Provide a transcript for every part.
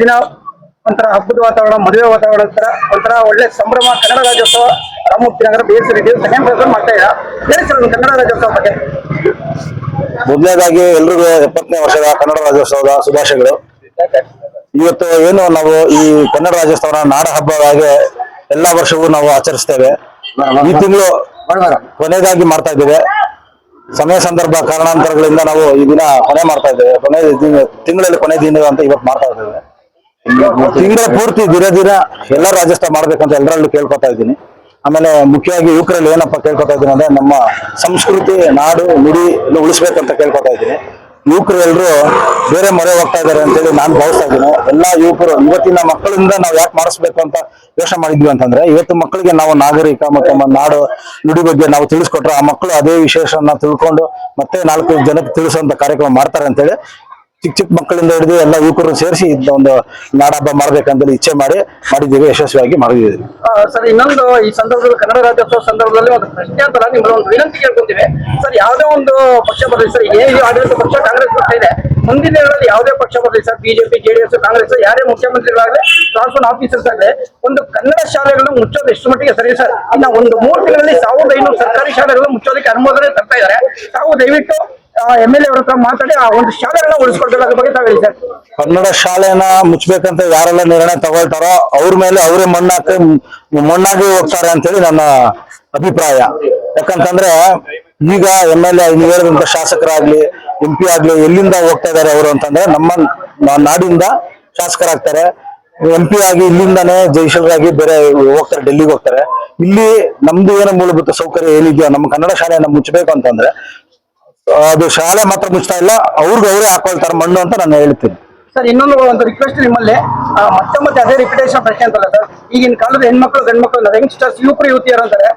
ದಿನ ಒಂಥರ ಹಬ್ಬದ ವಾತಾವರಣ ಮದುವೆ ವಾತಾವರಣ ತರ ಒಂಥರ ಒಳ್ಳೆ ಸಂಭ್ರಮ Kannada Rajyotsava Ramamurthy Nagar B S Reddy second pressure ಮಾಡ್ತಾ ಇದ್ದಾರೆ? ಹೇಳಿ ಸರ್ ಕನ್ನಡ ರಾಜ್ಯೋತ್ಸವ ಬಗ್ಗೆ? ಮೊದಲನೇದಾಗಿ ಎಲ್ರಿಗೂ ಎಪ್ಪತ್ತನೇ ವರ್ಷದ ಕನ್ನಡ ರಾಜ್ಯೋತ್ಸವದ ಶುಭಾಶಯಗಳು. ಇವತ್ತು ಏನು ನಾವು ಈ ಕನ್ನಡ ರಾಜ್ಯೋತ್ಸವ ನಾಡ ಹಬ್ಬವಾಗಿ ಎಲ್ಲಾ ವರ್ಷವೂ ನಾವು ಆಚರಿಸ್ತೇವೆ. ಈ ತಿಂಗಳು ಕೊನೆಯದಾಗಿ ಮಾಡ್ತಾ ಇದ್ದೇವೆ. ಸಮಯ ಸಂದರ್ಭ ಕಾರಣಾಂತರಗಳಿಂದ ನಾವು ಈ ದಿನ ಕೊನೆ ಮಾಡ್ತಾ ಇದ್ದೇವೆ. ಕೊನೆ ತಿಂಗಳಲ್ಲಿ ಕೊನೆ ದಿನ ಅಂತ ಇವತ್ತು ಮಾಡ್ತಾ ಇದ್ದೇವೆ. ತಿಂಗಳ ಪೂರ್ತಿ ದಿನ ದಿನ ಎಲ್ಲ ರಾಜಸ್ಥಾನ ಮಾಡ್ಬೇಕಂತ ಎಲ್ಲರಲ್ಲೂ ಕೇಳ್ಕೊತಾ ಇದ್ದೀನಿ. ಆಮೇಲೆ ಮುಖ್ಯವಾಗಿ ಯುವಕರಲ್ಲಿ ಏನಪ್ಪ ಕೇಳ್ಕೊತಾ ಇದ್ದೀನಿ ಅಂದ್ರೆ ನಮ್ಮ ಸಂಸ್ಕೃತಿ, ನಾಡು, ನುಡಿ ಉಳಿಸ್ಬೇಕಂತ ಕೇಳ್ಕೊತಾ ಇದ್ದೀನಿ. ಯುವಕರು ಎಲ್ಲರೂ ಬೇರೆ ಮೊರೆ ಹೋಗ್ತಾ ಇದ್ದಾರೆ ಅಂತೇಳಿ ನಾನು ಭಾವಿಸ್ತಾ ಇದ್ದೀನಿ. ಎಲ್ಲಾ ಯುವಕರು, ಇವತ್ತಿನ ಮಕ್ಕಳಿಂದ ನಾವು ಯಾಕೆ ಮಾಡಿಸ್ಬೇಕು ಅಂತ ಯೋಚನೆ ಮಾಡಿದ್ವಿ ಅಂತಂದ್ರೆ, ಇವತ್ತು ಮಕ್ಕಳಿಗೆ ನಾವು ನಾಗರಿಕ ಮತ್ತು ನಾಡು ನುಡಿ ಬಗ್ಗೆ ನಾವು ತಿಳಿಸ್ಕೊಟ್ರೆ ಆ ಮಕ್ಕಳು ಅದೇ ವಿಶೇಷನ ತಿಳ್ಕೊಂಡು ಮತ್ತೆ ನಾಲ್ಕು ಜನಕ್ಕೆ ತಿಳಿಸುವಂತ ಕಾರ್ಯಕ್ರಮ ಮಾಡ್ತಾರೆ ಅಂತೇಳಿ ಚಿಕ್ಕ ಚಿಕ್ಕ ಮಕ್ಕಳಿಂದ ಹಿಡಿದು ಎಲ್ಲ ಯುವಕರು ಸೇರಿಸಿ ಒಂದು ನಾಡಹಬ್ಬ ಮಾಡ್ಬೇಕಂತ ಇಚ್ಛೆ ಮಾಡಿ ಮಾಡಿದ್ದೀವಿ, ಯಶಸ್ವಿಯಾಗಿ ಮಾಡಿದ್ದೀವಿ. ಸರ್, ಇನ್ನೊಂದು ಈ ಸಂದರ್ಭದಲ್ಲಿ ಕನ್ನಡ ರಾಜ್ಯೋತ್ಸವ ಸಂದರ್ಭದಲ್ಲಿ ಒಂದು ಪ್ರಶ್ನೆ ಅಂತ ನಿಮ್ಮ ಒಂದು ವಿನಂತಿ ಕೇಳ್ಕೊಂತೀವಿ. ಸರ್, ಯಾವುದೇ ಒಂದು ಪಕ್ಷ ಬರಲಿ, ಸರ್ ಏನು ಆಡಳಿತ ಪಕ್ಷ ಕಾಂಗ್ರೆಸ್ ಪಕ್ಷ ಇದೆ. ಮುಂದಿನ ದಿನಗಳಲ್ಲಿ ಯಾವುದೇ ಪಕ್ಷ ಬರಲಿ, ಸರ್, ಬಿಜೆಪಿ ಜೆಡಿಎಸ್ ಕಾಂಗ್ರೆಸ್, ಯಾರೇ ಮುಖ್ಯಮಂತ್ರಿಗಳಾಗಲಿ ಟ್ರಾನ್ಸ್ಫರ್ ಆಫೀಸರ್ಸ್ ಆಗಲಿ, ಒಂದು ಕನ್ನಡ ಶಾಲೆಗಳನ್ನು ಮುಚ್ಚೋದು ಎಷ್ಟು ಮಟ್ಟಿಗೆ ಸರಿ, ಸರ್? ಇನ್ನ ಒಂದು ಮೂರು ತಿಂಗಳಲ್ಲಿ ಸಾವಿರದ ಐನೂರು ಸರ್ಕಾರಿ ಶಾಲೆಗಳನ್ನು ಮುಚ್ಚೋದಕ್ಕೆ ಅನುಮೋದನೆ ತರ್ತಾ ಇದ್ದಾರೆ. ತಾವು ದಯವಿಟ್ಟು ಎಂ ಎಲ್ ಹೇಳಿ ಕನ್ನಡ ಶಾಲೆನ ಮುಚ್ಚಬೇಕಂತ ಯಾರೆಲ್ಲ ನಿರ್ಣಯ ತಗೊಳ್ತಾರೋ ಅವ್ರ ಮೇಲೆ ಅವರೇ ಮಣ್ಣಾಕ, ಮಣ್ಣಾಗಿ ಹೋಗ್ತಾರೆ ಅಂತೇಳಿ ನನ್ನ ಅಭಿಪ್ರಾಯ. ಯಾಕಂತಂದ್ರೆ ಈಗ ಎಂ ಎಲ್ ಎ ಹೇಳಿದಂತ ಶಾಸಕರಾಗ್ಲಿ ಎಂ ಪಿ ಆಗ್ಲಿ ಎಲ್ಲಿಂದ ಹೋಗ್ತಾ ಇದಾರೆ ಅವರು ಅಂತಂದ್ರೆ ನಮ್ಮ ನಾಡಿಂದ ಶಾಸಕರಾಗ್ತಾರೆ. ಎಂ ಪಿ ಆಗಿ ಇಲ್ಲಿಂದಾನೇ ಜೈಶಲ್ರಾಗಿ ಬೇರೆ ಹೋಗ್ತಾರೆ, ಡೆಲ್ಲಿಗೆ ಹೋಗ್ತಾರೆ. ಇಲ್ಲಿ ನಮ್ದು ಏನೋ ಮೂಲಭೂತ ಸೌಕರ್ಯ ಏನಿದೆಯೋ, ನಮ್ಮ ಕನ್ನಡ ಶಾಲೆಯನ್ನು ಮುಚ್ಚಬೇಕು ಅಂತಂದ್ರೆ ಅದು ಶಾಲೆ ಮಾತ್ರ ಮುಚ್ತಾ ಇಲ್ಲ ಅವ್ರಿಗೆ ಅವರೇ ಹಾಕೊಳ್ತಾರೆ ಮಣ್ಣು ಅಂತ ನಾನು ಹೇಳ್ತೀನಿ. ಸರ್ ಇನ್ನೊಂದು ಒಂದು ರಿಕ್ವೆಸ್ಟ್ ನಿಮ್ಮಲ್ಲಿ. ಆ, ಮತ್ತೆ ಮತ್ತೆ ಅದೇ ರಿಪಿಟೇಷನ್ ಪ್ರಶ್ನೆ ಅಂತಲ್ಲ ಸರ್ ಈಗಿನ ಕಾಲದ ಹೆಣ್ಮಕ್ಳು ಗಂಡ್ಮಕ್ಳು ಯಂಗ್ಸ್ಟರ್ಸ್ ಯುವಕರು ಯುವತಿಯರು ಅಂತಾರೆ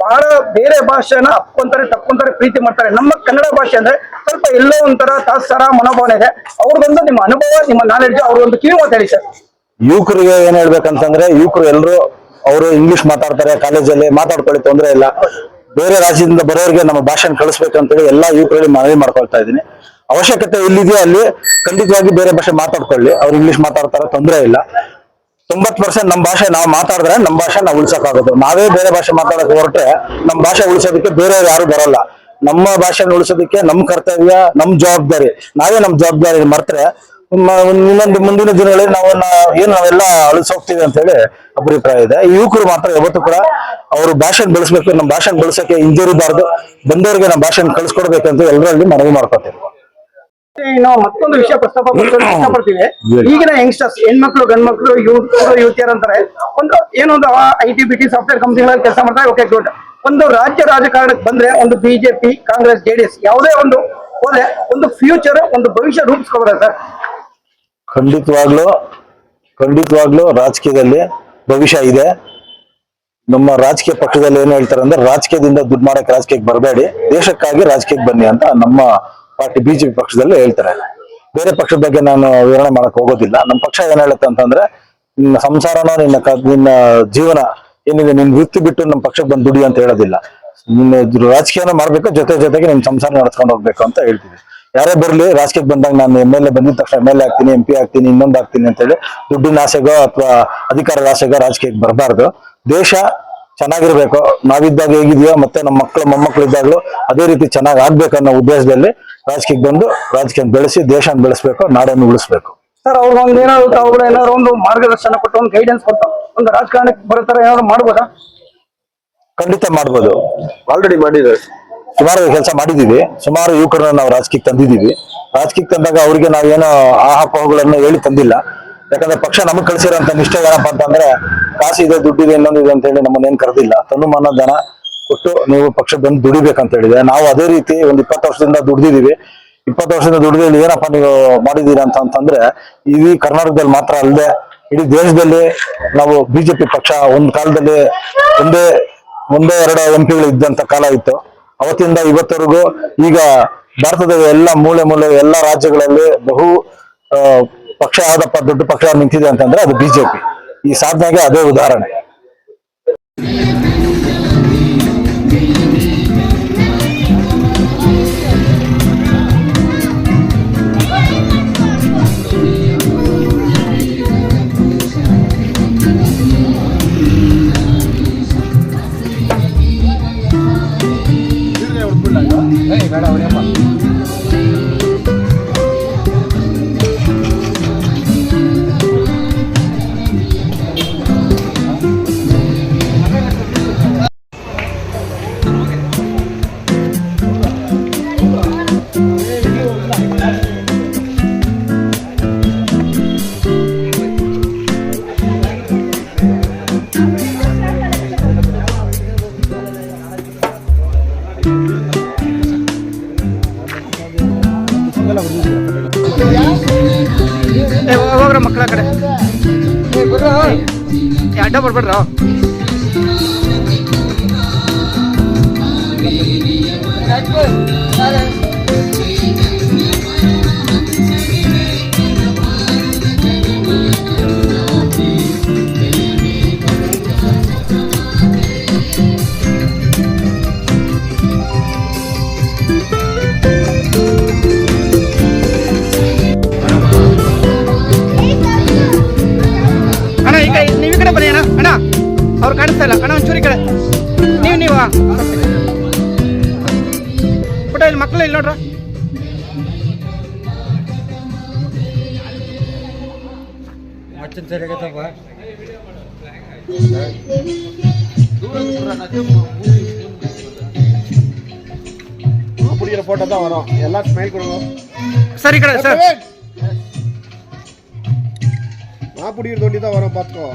ಬಹಳ ಬೇರೆ ಭಾಷೆನ ಅಪ್ಕೊಂತಾರೆ ತಪ್ಕೊಂತಾರೆ ಪ್ರೀತಿ ಮಾಡ್ತಾರೆ. ನಮ್ಮ ಕನ್ನಡ ಭಾಷೆ ಅಂದ್ರೆ ಸ್ವಲ್ಪ ಎಲ್ಲೋ ಒಂಥರ ತಾತ್ಸರ ಮನೋಭಾವನೆ ಇದೆ. ಅವ್ರದೊಂದು ನಿಮ್ಮ ಅನುಭವ ನಿಮ್ಮ ನಾಲೆಡ್ಜ್ ಅವ್ರೊಂದು ಕಿವಿ ಮಾತು ಹೇಳಿ ಸರ್. ಯುವಕರಿಗೆ ಏನ್ ಹೇಳ್ಬೇಕಂತಂದ್ರೆ ಯುವಕರು ಎಲ್ಲರೂ ಅವರು ಇಂಗ್ಲಿಷ್ ಮಾತಾಡ್ತಾರೆ ಕಾಲೇಜಲ್ಲಿ ಮಾತಾಡ್ಕೊಳ್ಳಿ ತೊಂದರೆ ಇಲ್ಲ. ಬೇರೆ ರಾಜ್ಯದಿಂದ ಬರೋರಿಗೆ ನಮ್ಮ ಭಾಷೆನ ಕಳಿಸ್ಬೇಕಂತೇಳಿ ಎಲ್ಲಾ ಯುವಕರಲ್ಲಿ ಮನವಿ ಮಾಡ್ಕೊಳ್ತಾ ಇದ್ದೀನಿ. ಅವಶ್ಯಕತೆ ಎಲ್ಲಿದೆಯೋ ಅಲ್ಲಿ ಖಂಡಿತವಾಗಿ ಬೇರೆ ಭಾಷೆ ಮಾತಾಡ್ಕೊಳ್ಳಿ. ಅವ್ರು ಇಂಗ್ಲಿಷ್ ಮಾತಾಡ್ತಾರ, ತೊಂದರೆ ಇಲ್ಲ. ತೊಂಬತ್ ಪರ್ಸೆಂಟ್ ನಮ್ಮ ಭಾಷೆ ನಾವು ಮಾತಾಡಿದ್ರೆ ನಮ್ಮ ಭಾಷೆ ನಾವು ಉಳ್ಸಕ್ಕಾಗೋದು ನಾವೇ ಬೇರೆ ಭಾಷೆ ಮಾತಾಡಕ್ ಹೊರಟ್ರೆ ನಮ್ಮ ಭಾಷೆ ಉಳಿಸೋದಕ್ಕೆ ಬೇರೆಯವ್ರು ಯಾರು ಬರಲ್ಲ. ನಮ್ಮ ಭಾಷೆನ ಉಳಿಸೋದಕ್ಕೆ ನಮ್ಮ ಕರ್ತವ್ಯ ನಮ್ಮ ಜವಾಬ್ದಾರಿ. ನಾವೇ ನಮ್ಮ ಜವಾಬ್ದಾರಿ ಮರ್ತ್ರೆ ಇನ್ನೊಂದು ಮುಂದಿನ ದಿನಗಳಲ್ಲಿ ನಾವನ್ನ ಏನ್ ನಾವೆಲ್ಲ ಅಳಿಸೋಗ್ತೀವಿ ಅಂತ ಹೇಳಿ ಅಭಿಪ್ರಾಯ ಇದೆ. ಯುವಕರು ಮಾತ್ರ ಯಾವತ್ತೂ ಕೂಡ ಅವರು ಭಾಷೆ ಬೆಳೆಸ್ಬೇಕು ನಮ್ಮ ಭಾಷೆ ಬೆಳೆಸಕ್ಕೆ ಹಿಂಜರಿಬಾರ್ದು ಬಂದವರಿಗೆ ನಮ್ಮ ಭಾಷೆನ ಕಳಿಸ್ಕೊಡ್ಬೇಕಂತ ಎಲ್ಲರಲ್ಲಿ ಮನವಿ ಮಾಡ್ಕೊತೇವೆ. ಇನ್ನು ಮತ್ತೊಂದು ವಿಷಯ ಪ್ರಸ್ತಾಪ ಇಷ್ಟಪಡ್ತೀವಿ. ಈಗಿನ ಯಂಗ್ಸ್ಟರ್ಸ್ ಹೆಣ್ಮಕ್ಳು ಗಂಡ್ಮಕ್ಳು ಯುವಕರು ಯುವತಿಯರು ಅಂತಾರೆ ಒಂದು ಏನೊಂದು I T B T software ಕಂಪ್ನಿಗಳಲ್ಲಿ ಕೆಲಸ ಮಾಡ್ತಾರೆ ಓಕೆ ಗುಡ್ ಒಂದು ರಾಜ್ಯ ರಾಜಕಾರಣಕ್ಕೆ ಬಂದ್ರೆ ಒಂದು ಬಿಜೆಪಿ ಕಾಂಗ್ರೆಸ್ ಜೆಡಿಎಸ್ ಯಾವುದೇ ಒಂದು ಹೋದ್ರೆ ಒಂದು ಫ್ಯೂಚರ್ ಒಂದು ಭವಿಷ್ಯ ರೂಪಿಸ್ಕೋಬೋದ ಸರ್. ಖಂಡಿತವಾಗ್ಲೂ ಖಂಡಿತವಾಗ್ಲೂ ರಾಜಕೀಯದಲ್ಲಿ ಭವಿಷ್ಯ ಇದೆ. ನಮ್ಮ ರಾಜಕೀಯ ಪಕ್ಷದಲ್ಲಿ ಏನ್ ಹೇಳ್ತಾರೆ ಅಂದ್ರೆ, ರಾಜಕೀಯದಿಂದ ದುಡ್ಡು ಮಾಡಕ್ ರಾಜಕೀಯಕ್ಕೆ ಬರಬೇಡಿ, ದೇಶಕ್ಕಾಗಿ ರಾಜಕೀಯಕ್ಕೆ ಬನ್ನಿ ಅಂತ ನಮ್ಮ ಪಾರ್ಟಿ ಬಿಜೆಪಿ ಪಕ್ಷದಲ್ಲಿ ಹೇಳ್ತಾರೆ. ಬೇರೆ ಪಕ್ಷದ ಬಗ್ಗೆ ನಾನು ವಿವರಣೆ ಮಾಡಕ್ ಹೋಗೋದಿಲ್ಲ. ನಮ್ಮ ಪಕ್ಷ ಏನ್ ಹೇಳುತ್ತೆ ಅಂತಂದ್ರೆ, ನಿನ್ನ ಸಂಸಾರನ, ನಿನ್ನ ನಿನ್ನ ಜೀವನ, ಏನಿದೆ, ನಿನ್ ವೃತ್ತಿ ಬಿಟ್ಟು ನಮ್ಮ ಪಕ್ಷಕ್ಕೆ ಬಂದು ದುಡಿ ಅಂತ ಹೇಳೋದಿಲ್ಲ. ನಿನ್ನ ರಾಜಕೀಯನ ಮಾಡ್ಬೇಕು, ಜೊತೆ ಜೊತೆಗೆ ನಿನ್ ಸಂಸಾರ ನಡ್ಸ್ಕೊಂಡು ಹೋಗ್ಬೇಕು ಅಂತ ಹೇಳ್ತೀವಿ. ಯಾರೇ ಬರ್ಲಿ ರಾಜಕೀಯಕ್ಕೆ ಬಂದಾಗ ನಾನು ಎಂ ಎಲ್ ಎ ಬಂದಿದ ತಕ್ಷಣ ಎಂ ಎಲ್ ಎ ಆಗ್ತೀನಿ ಎಂ ಪಿ ಆಗ್ತೀನಿ ಇನ್ನೊಂದು ಆಗ್ತೀನಿ ಅಂತೇಳಿ ದುಡ್ಡಿನ ಆಸೆಗೋ ಅಥವಾ ಅಧಿಕಾರ ಆಸೆಗೋ ರಾಜಕೀಯಕ್ಕೆ ಬರಬಾರ್ದು. ದೇಶ ಚೆನ್ನಾಗಿರ್ಬೇಕು. ನಾವಿದ್ದಾಗ ಹೇಗಿದೆಯೋ ಮತ್ತೆ ನಮ್ಮ ಮಕ್ಕಳು ಮೊಮ್ಮಕ್ಕಳು ಇದ್ದಾಗಲೂ ಅದೇ ರೀತಿ ಚೆನ್ನಾಗಿ ಆಗ್ಬೇಕು ಅನ್ನೋ ಉದ್ದೇಶದಲ್ಲಿ ರಾಜಕೀಯಕ್ಕೆ ಬಂದು ರಾಜಕೀಯ ಬೆಳೆಸಿ ದೇಶನ ಬೆಳೆಸ್ಬೇಕು ನಾಡನ್ನು ಉಳಿಸ್ಬೇಕು. ಸರ್ ಅವ್ರಿಗೊಂದು ಏನಾದ್ರು ತಾವುಗಳು ಏನಾದ್ರು ಒಂದು ಮಾರ್ಗದರ್ಶನ ಕೊಟ್ಟು ಒಂದು ಗೈಡೆನ್ಸ್ ಕೊಟ್ಟು ಒಂದು ರಾಜಕಾರಣಕ್ಕೆ ಬರೋ ತರ ಏನಾದ್ರು ಮಾಡ್ಬೋದಾ? ಖಂಡಿತ ಮಾಡ್ಬೋದು. ಆಲ್ರೆಡಿ ಮಾಡಿದ್ದಾರೆ. ಸುಮಾರು ಕೆಲಸ ಮಾಡಿದೀವಿ ಸುಮಾರು ಯುವಕರನ್ನ ನಾವು ರಾಜಕೀಯಕ್ಕೆ ತಂದಿದ್ದೀವಿ. ರಾಜಕೀಯಕ್ಕೆ ತಂದಾಗ ಅವ್ರಿಗೆ ನಾವೇನೋ ಆಹಾಪಗಳನ್ನು ಹೇಳಿ ತಂದಿಲ್ಲ. ಯಾಕಂದ್ರೆ ಪಕ್ಷ ನಮಗ್ ಕಳ್ಸಿರೋಂತ ನಿಷ್ಠೆ ಏನಪ್ಪಾ ಅಂತಂದ್ರೆ ಕಾಸಿದೆ ದುಡ್ಡಿದೆ ಇನ್ನೊಂದಿದೆ ಅಂತ ಹೇಳಿ ನಮ್ಮನ್ನೇನ್ ಕರೆದಿಲ್ಲ. ತನು ಮನ ದನ ಕೊಟ್ಟು ನೀವು ಪಕ್ಷ ಬಂದು ದುಡಿಬೇಕಂತ ಹೇಳಿದೆ ನಾವು ಅದೇ ರೀತಿ ಒಂದ್ ಇಪ್ಪತ್ತು ವರ್ಷದಿಂದ ದುಡ್ದಿದೀವಿ ಇಪ್ಪತ್ತು ವರ್ಷದಿಂದ ದುಡ್ದಿಲ್ಲಿ ಏನಪ್ಪಾ ನೀವು ಮಾಡಿದ್ದೀರಾ ಅಂತ ಅಂತಂದ್ರೆ, ಇಡೀ ಕರ್ನಾಟಕದಲ್ಲಿ ಮಾತ್ರ ಅಲ್ಲದೆ, ಇಡೀ ದೇಶದಲ್ಲಿ ನಾವು ಬಿಜೆಪಿ ಪಕ್ಷ ಒಂದ್ ಕಾಲದಲ್ಲಿ ಒಂದೇ ಒಂದೇ ಎರಡು ಎಂ ಪಿಗಳು ಇದ್ದಂತ ಕಾಲ ಇತ್ತು. ಅವತ್ತಿಂದ ಇವತ್ತವರೆಗೂ ಈಗ ಭಾರತದ ಎಲ್ಲ ಮೂಲೆ ಮೂಲೆ ಎಲ್ಲ ರಾಜ್ಯಗಳಲ್ಲಿ ಬಹು ಪಕ್ಷ ಆದ ದೊಡ್ಡ ಪಕ್ಷ ನಿಂತಿದೆ ಅಂತಂದ್ರೆ ಅದು ಬಿಜೆಪಿ. ಈ ಸಾಧನೆಗೆ ಅದೇ ಉದಾಹರಣೆ. కనపడరా Thank వచ్చిన సరిగా తప్ప பிடிக்கிற போட்டோ தான் வரும். எல்லாம் ஸ்மைல் கொடுங்க. சரி கடை சார் பிடிக்கிற தோண்டி தான் வரும் பார்த்துக்கோ.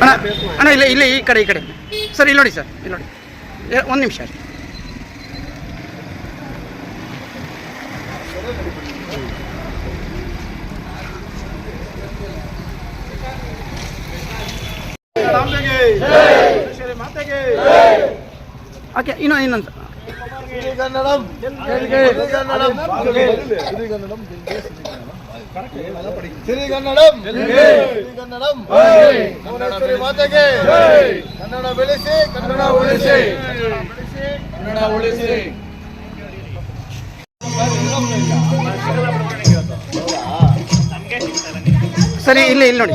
ಅಣ್ಣ ಅಣ್ಣ ಇಲ್ಲ ಇಲ್ಲ ಈ ಕಡೆ ಈ ಕಡೆ. ಸರ್ ಇಲ್ಲಿ ನೋಡಿ ಸರ್ ಇಲ್ಲಿ ನೋಡಿ. ಒಂದು ನಿಮಿಷ ಓಕೆ ಇನ್ನೊಂದು ಇನ್ನೊಂದು. ಸಿರಿಗನ್ನಡಂ ಸಿರಿಗನ್ನಡಂ ಭುವನೇಶ್ವರಿ ಮಾತೆಗೆ ಕನ್ನಡ ಬೆಳೆಸಿ ಕನ್ನಡ ಉಳಿಸಿ ಕನ್ನಡ ಉಳಿಸಿ ಸರಿ ಇಲ್ಲಿ ಇಲ್ಲಿ ನೋಡಿ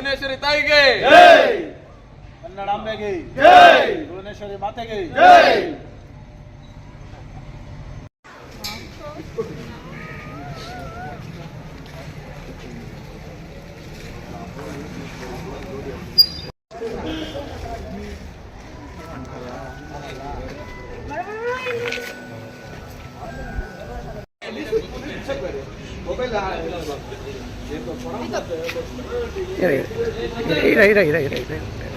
ಭುವನೇಶ್ವರಿ ತಾಯಿಗೆ. ಕನ್ನಡಾಂಬೆಗೆ ಭುವನೇಶ್ವರಿ ಮಾತೆಗೆ. ಇರ ಇರ ಇರ ಇರ ಇರ